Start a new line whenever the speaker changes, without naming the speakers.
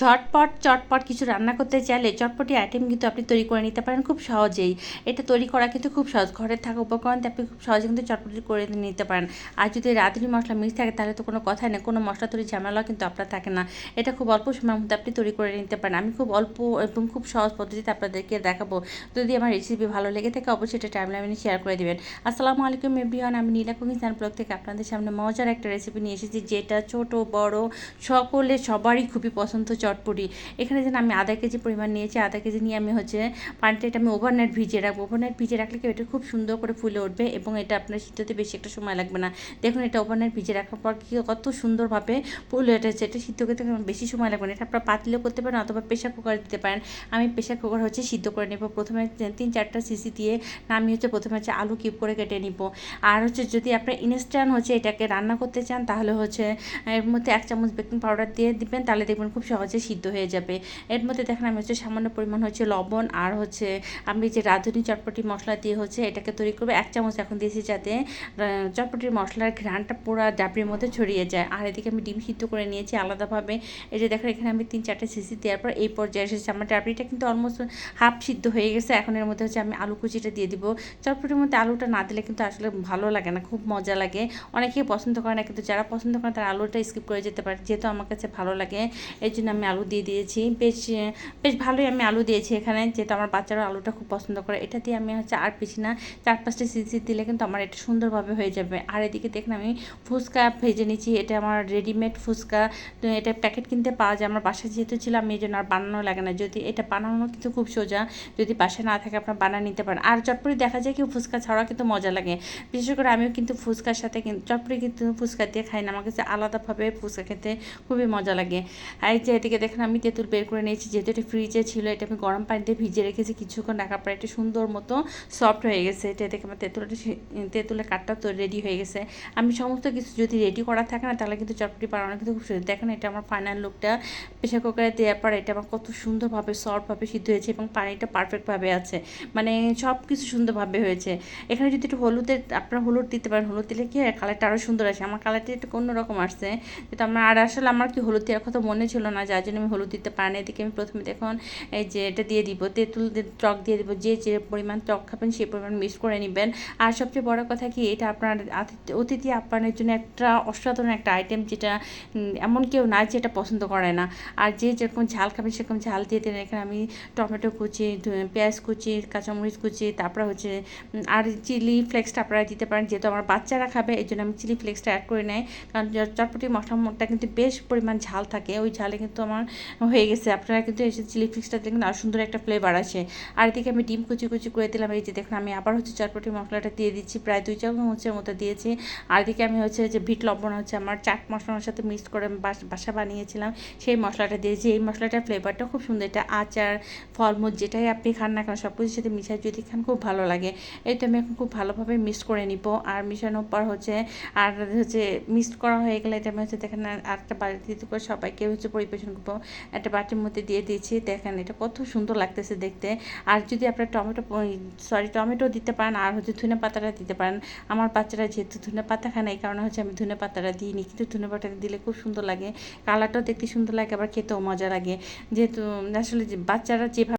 ঝটপট, চটপট কিছু রান্না করতে চাইলে চটপটি আইটেম কিন্তু আপনি তৈরি করে নিতে পারেন খুব সহজেই। এটা তৈরি করা কিন্তু খুব সহজ। ঘরে থাকা উপকরণ আপনি খুব সহজে কিন্তু চটপটি করে নিতে পারেন। আর যদি রাঁধুনি মশলা মিক্স থাকে তাহলে তো কোনো কথাই নেই। কোনো মশলা তৈরি ঝামেলাও কিন্তু আপনার থাকে না। এটা খুব অল্প সময়ের মধ্যে আপনি তৈরি করে নিতে পারেন। আমি খুব অল্প এবং খুব সহজ পদ্ধতিতে আপনাদেরকে দেখাবো। যদি আমার রেসিপি ভালো লেগে থাকে অবশ্যই এটা টাইম লাইনে শেয়ার করে দেবেন। আসসালামু আলাইকুম এভরিওয়ান আমি নীলা কুকিং চ্যানেল ব্লগ থেকে আপনাদের সামনে মজার একটা রেসিপি নিয়ে এসেছি। যেটা ছোট, বড় সকলে সবারই খুবই পছন্দ। চটপটি। এখানে যেন আমি আধা কেজি পরিমাণ নিয়েছি, আধা কেজি নিয়ে আমি হচ্ছে পানিটা এটা আমি ওভারনাইট ভিজিয়ে রাখব। ওভারনাইট ভিজিয়ে রাখলে কি এটা খুব সুন্দর করে ফুলে উঠবে এবং এটা আপনার শীততে বেশি একটা সময় লাগবে না। দেখুন, এটা ওভারনাইট ভিজিয়ে রাখার পর কি কত সুন্দরভাবে ফুলে উঠেছে। এটা সিদ্ধ করতে বেশি সময় লাগবে না। এটা আপনার পাতলেও করতে পারেন অথবা প্রেশার কুকার দিতে পারেন। আমি প্রেশার কুকার হচ্ছে সিদ্ধ করে নেব। প্রথমে তিন চারটা সিসি দিয়ে আমি হচ্ছে প্রথমে হচ্ছে আলু কিউব করে কেটে নিব। আর হচ্ছে যদি আপনার ইনস্ট্যান্ট হচ্ছে এটাকে রান্না করতে চান, তাহলে হচ্ছে এর মধ্যে এক চামচ বেকিং পাউডার দিয়ে দিবেন। তাহলে দেখবেন খুব সহজে সিদ্ধ হয়ে যাবে। এর মধ্যে দেখেন আমি হচ্ছে সামান্য পরিমাণ হচ্ছে লবণ আর হচ্ছে আমি যে রাঁধুনি চটপটি মশলা দিয়ে হচ্ছে এটাকে তৈরি করব, এক চামচ এখন দিয়েছি যাতে চটপটির মশলার ঘ্রানটা পুরো ডাবরির মধ্যে ছড়িয়ে যায়। আর এদিকে আমি ডিম সিদ্ধ করে নিয়েছি আলাদাভাবে। এই যে দেখেন এখানে আমি তিন চারটে সিসি দেওয়ার পর এই পর্যায়ে এসেছে। আমার ডাবরিটা কিন্তু অলমোস্ট হাফ সিদ্ধ হয়ে গেছে। এখন এর মধ্যে হচ্ছে আমি আলু কুচিটা দিয়ে দিব। চটপটির মধ্যে আলুটা না দিলে কিন্তু আসলে ভালো লাগে না, খুব মজা লাগে। অনেকেই পছন্দ করে না, কিন্তু যারা পছন্দ করে তারা আলুটা স্কিপ করে যেতে পারে, যেহেতু আমার কাছে ভালো লাগে। এই জন্য আমি আলু দিয়ে দিয়েছি। বেশ বেশ ভালোই আমি আলু দিয়েছি এখানে। যেহেতু আমার বাচ্চারা আলুটা খুব পছন্দ করে, এটা দিয়ে আমি হচ্ছে আর পিছি না, চার পাঁচটা সিসি দিলে কিন্তু আমার এটা সুন্দরভাবে হয়ে যাবে। আর এদিকে দেখুন আমি ফুচকা ভেজে নিচ্ছি, এটা আমার রেডিমেড ফুচকা। এটা প্যাকেট কিনতে পাওয়া যায়, আমার বাসায় যেহেতু ছিল, আমি এই জন্য আর বানানো লাগে না। যদি এটা বানানো কিন্তু খুব সোজা, যদি বাসায় না থাকে আপনার বানা নিতে পারেন। আর চটপটি দেখা যায় কি, ফুচকা ছাড়া কিন্তু মজা লাগে। বিশেষ করে আমিও কিন্তু ফুচকার সাথে কিন্তু কিন্তু ফুচকা দিয়ে খাই না, আমার কাছে আলাদাভাবে ফুচকা খেতে খুবই মজা লাগে। আর যে এদিকে দেখেন আমি তেঁতুল বের করে নিয়েছি, যেহেতু এটা ফ্রিজে ছিল, এটা আমি গরম পানিতে ভিজে রেখেছি, কিছুক্ষণ রাখার পর এটা সুন্দর মতো সফট হয়ে গেছে। এটা দেখে আমার তেঁতুলটা তেঁতুলের কাঠটা তো রেডি হয়ে গেছে। আমি সমস্ত কিছু যদি রেডি করা থাকে না, তাহলে কিন্তু চটপটি বানানো কিন্তু খুব সুন্দর। দেখেন এটা আমার ফাইনাল লুকটা প্রেশার কুকারে দেওয়ার পর এটা আমার কত সুন্দরভাবে সফটভাবে সিদ্ধ হয়েছে এবং পানিটা পারফেক্টভাবে আছে। মানে সব কিছু সুন্দরভাবে হয়েছে। এখানে যদি একটু হলুদের, আপনারা হলুদ দিতে পারেন। হলুদ দিলে কি হয়? কালারটা আরও সুন্দর আসে। আমার কালারটা একটু অন্যরকম আসছে। যেটা আমার আর আসলে আমার কি হলুদ দেওয়ার কথা মনে ছিল না, যার জন্য আমি হলুদ দিতে পারি না। এদিকে আমি প্রথমে দেখুন, এই যে এটা দিয়ে দিব, তেঁতুল টক দিয়ে দিব, যে যে পরিমাণ টক খাবেন সেই পরিমাণ মিক্স করে নেবেন। আর সবচেয়ে বড় কথা কি, এটা আপনার অতিথি আপ্যায়নের জন্য একটা অসাধারণ একটা আইটেম যেটা এমন কেউ নাই যেটা পছন্দ করে না। আর যে যেরকম ঝাল খাবেন সেরকম ঝাল দিয়ে দেন। এখানে আমি টমেটো কুচি পেঁয়াজ কুচি, কাঁচামরিচ কুচি, তারপরে হচ্ছে আর চিলি ফ্লেক্সটা আপনারা দিতে পারেন। যেহেতু আমার বাচ্চারা খাবে, এই জন্য আমি চিলি ফ্লেক্সটা অ্যাড করে নেয় কারণ চটপটি মশলাটা কিন্তু বেশ পরিমাণ ঝাল থাকে। ওই ঝালে কিন্তু আমার হয়ে গেছে। আপনারা কিন্তু এসে চিলি ফ্লেক্সটা দেখুন, আর সুন্দর একটা ফ্লেভার আসে আর এদিকে আমি ডিম কুচি কুচি করে দিলাম। এই যে দেখুন, আমি আবার হচ্ছে চটপটি মশলাটা দিয়ে দিচ্ছি। প্রায় দুই চামচের মতো দিয়েছি। আর এদিকে আমি হচ্ছে যে ভিট লবণ হচ্ছে আমার চাট মশলার সাথে মিক্স করে বাসা বানিয়েছিলাম। সেই মশলাটা দিয়েছি। এই মশলাটার ফ্লেভারটা খুব সুন্দর। এটা আচার, ফলমূল যেটাই আপনি খান না কেন সব কিছুর সাথে মিশাই যদি খান, খুব ভালো লাগে। এই তো আমি এখন খুব ভালোভাবে মিক্স করে নিব। আর মিশানোর পর হচ্ছে, আর হচ্ছে মিক্স করা হয়ে গেলে এটা আমি হচ্ছে দেখেন আরেকটা বাড়িতে করে সবাইকে হচ্ছে পরিবেশন করব একটা বাটির মধ্যে দিয়ে দিয়েছি। দেখেন এটা কত সুন্দর লাগতেছে দেখতে। আর যদি আপনার টমেটো সরি টমেটো দিতে পারেন, আর হচ্ছে ধনে পাতাটা দিতে পারেন। আমার বাচ্চারা যেহেতু ধনে পাতা খায় না, এই কারণে হচ্ছে আমি ধনে পাতাটা দিইনি। কিন্তু ধনে পাতাটা দিলে খুব সুন্দর লাগে। কালারটাও দেখতে সুন্দর লাগে, আবার খেতেও মজা লাগে। যেহেতু আসলে বাচ্চারা যেভাবে